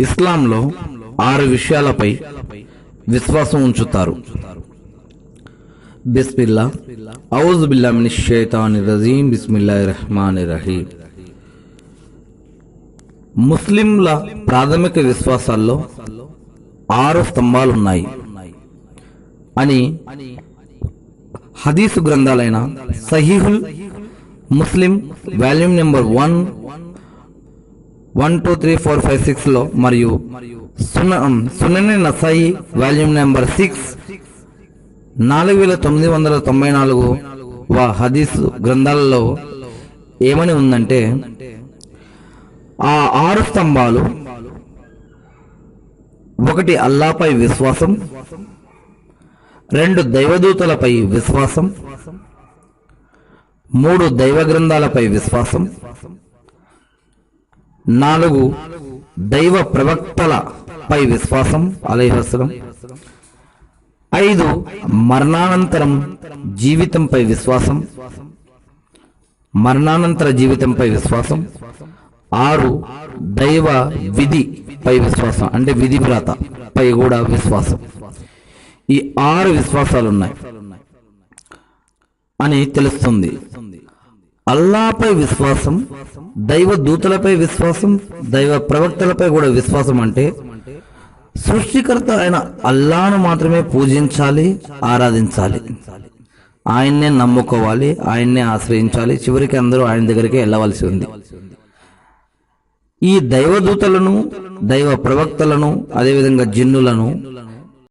ఇస్లాంలో ఆరు విషయాలపై విశ్వాసం ఉంచుతారు. బిస్మిల్లా. ఔజ్ బిల్లా మిన్ షైతాని రజీం బిస్మిల్లా రహమానిర్ రహీం ముస్లింల ప్రాథమిక విశ్వాసాల్లో ఆరు స్తంభాలు ఉన్నాయి అని హదీసు గ్రంథాలైన సహీహుల్ ముస్లిం volume number one one two three four five సిక్స్లో మరియు సున సున్నని నసాయి వాల్యూమ్ నెంబర్ సిక్స్ నాలుగు వేల తొమ్మిది వందల తొంభై నాలుగు వా హదీస్ గ్రంథాలలో ఏమని ఉందంటే ఆ ఆరు స్తంభాలు ఒకటి అల్లాపై విశ్వాసం రెండు దైవదూతలపై విశ్వాసం మూడు దైవ గ్రంథాలపై విశ్వాసం నాలుగు దైవ ప్రవక్తలపై విశ్వాసం అలైహస్లం ఐదు మరణానంతరం జీవితంపై విశ్వాసం. మరణానంతర జీవితంపై విశ్వాసం. ఆరు దైవ విధి పై విశ్వాసం అంటే విధి వ్రాత పై కూడా విశ్వాసం. ఈ ఆరు విశ్వాసాలు ఉన్నాయి అని తెలుస్తుంది. అల్లాపై విశ్వాసం దైవ దూతలపై విశ్వాసం దైవ ప్రవక్తలపై కూడా విశ్వాసం అంటే సృష్టికర్త అయిన అల్లాను మాత్రమే పూజించాలి ఆరాధించాలి. ఆయన్నే నమ్ముకోవాలి ఆయన్నే ఆశ్రయించాలి. చివరికి అందరూ ఆయన దగ్గరికి వెళ్ళవలసి ఉంది. ఈ దైవదూతలను దైవ ప్రవక్తలను అదేవిధంగా జిన్నులను